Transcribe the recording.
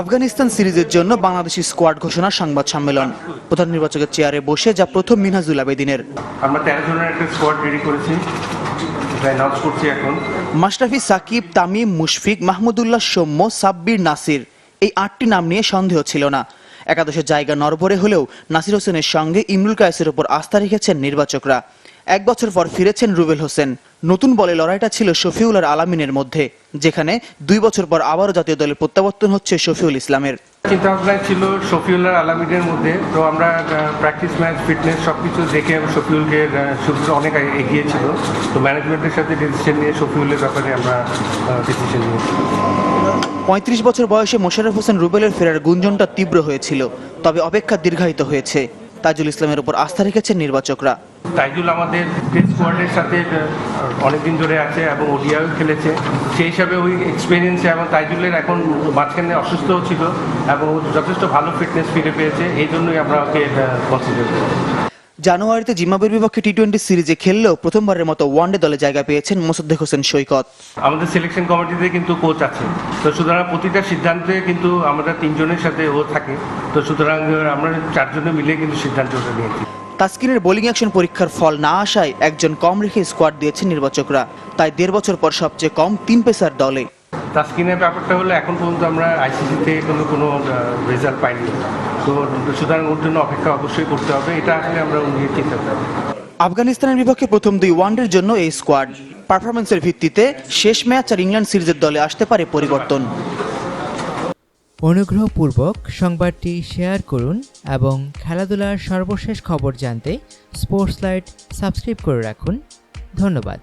আফগানিস্তান সিরিজের জন্য বাংলাদেশি স্কোয়াড ঘোষণা সংবাদ সম্মেলন। প্রধান নির্বাচকের চেয়ারে বসে যা প্রথম মিনহাজুল আবেদিনের। আমরা তেরো জনের একটা স্কোয়াড রেডি করেছি। করছি এখন। মাশরাফি সাকিব তামিম মুশফিক মাহমুদুল্লাহ সৌম্য সাব্বির নাসির এই আটটি নাম নিয়ে সন্দেহ ছিল না। একাদশের জায়গা নরবরে হলেও নাসির হোসেনের সঙ্গে ইমরুল কায়েসের উপর আস্থা রেখেছেন নির্বাচকরা। এক বছর পর ফিরেছেন রুবেল হোসেন। নতুন বলে লড়াইটা ছিল শফিউল আর আলামিনের মধ্যে যেখানে দুই বছর পর আবারও জাতীয় দলের প্রত্যাবর্তন হচ্ছে শফিউল ইসলামের। চিন্তা ভাবনা ছিল আর আলামিনের মধ্যে তো আমরা প্র্যাকটিস ম্যাচ ফিটনেস সব কিছু দেখে শফিউলকে শফিউল অনেক এগিয়ে ছিল। তো ম্যানেজমেন্টের সাথে ডিসিশন নিয়ে শফিউলের ব্যাপারে আমরা ডিসিশন নিয়েছি। পঁয়ত্রিশ বছর বয়সে মোশাররফ হোসেন রুবেলের ফেরার গুঞ্জনটা তীব্র হয়েছিল তবে অপেক্ষা দীর্ঘায়িত হয়েছে। তাজুল ইসলামের উপর আস্থা রেখেছেন নির্বাচকরা। তাইজুল আমাদের টেস্ট স্কোয়াডের সাথে অনেকদিন ধরে আছে এবং ওড়িয়াও খেলেছে। সেই হিসাবে ওই এক্সপিরিয়েন্সে এবং তাইজুলের এখন মাঝখানে অসুস্থও ছিল এবং যথেষ্ট ভালো ফিটনেস ফিরে পেয়েছে। এই জন্যই আমরা ওকে কনসিডার করি জানুয়ারিতে জিম্বাবুয়ের বিপক্ষে টি টোয়েন্টি সিরিজে খেললেও প্রথমবারের মতো ওয়ানডে দলে জায়গা পেয়েছেন মোসাদ্দেক হোসেন সৈকত। আমাদের সিলেকশন কমিটিতে কিন্তু কোচ আছে। তো সুতরাং প্রতিটা সিদ্ধান্তে কিন্তু আমরা তিনজনের সাথে ও থাকে। তো সুতরাং আমরা চারজনে মিলে কিন্তু সিদ্ধান্তটা নিয়েছি। তাসকিনের বোলিং অ্যাকশন পরীক্ষার ফল না আসায় একজন কম রেখে স্কোয়াড দিয়েছেন নির্বাচকরা। তাই দেড় বছর পর সবচেয়ে কম তিন পেসার দলে। তাস্কিনের ব্যাপারটা হলো এখন পর্যন্ত আমরা আইসিসি থেকে কোনো কোনো রেজাল্ট পাইনি। তো সুতরাং ওর জন্য অপেক্ষা অবশ্যই করতে হবে। এটা আসলে আমরা নিয়ে চিন্তা করি আফগানিস্তানের বিপক্ষে প্রথম দুই ওয়ানডের জন্য এই স্কোয়াড পারফরমেন্সের ভিত্তিতে শেষ ম্যাচ আর ইংল্যান্ড সিরিজের দলে আসতে পারে পরিবর্তন। অনুগ্রহপূর্বক সংবাদটি শেয়ার করুন এবং খেলাধুলার সর্বশেষ খবর জানতে স্পোর্টস লাইট সাবস্ক্রাইব করে রাখুন। ধন্যবাদ।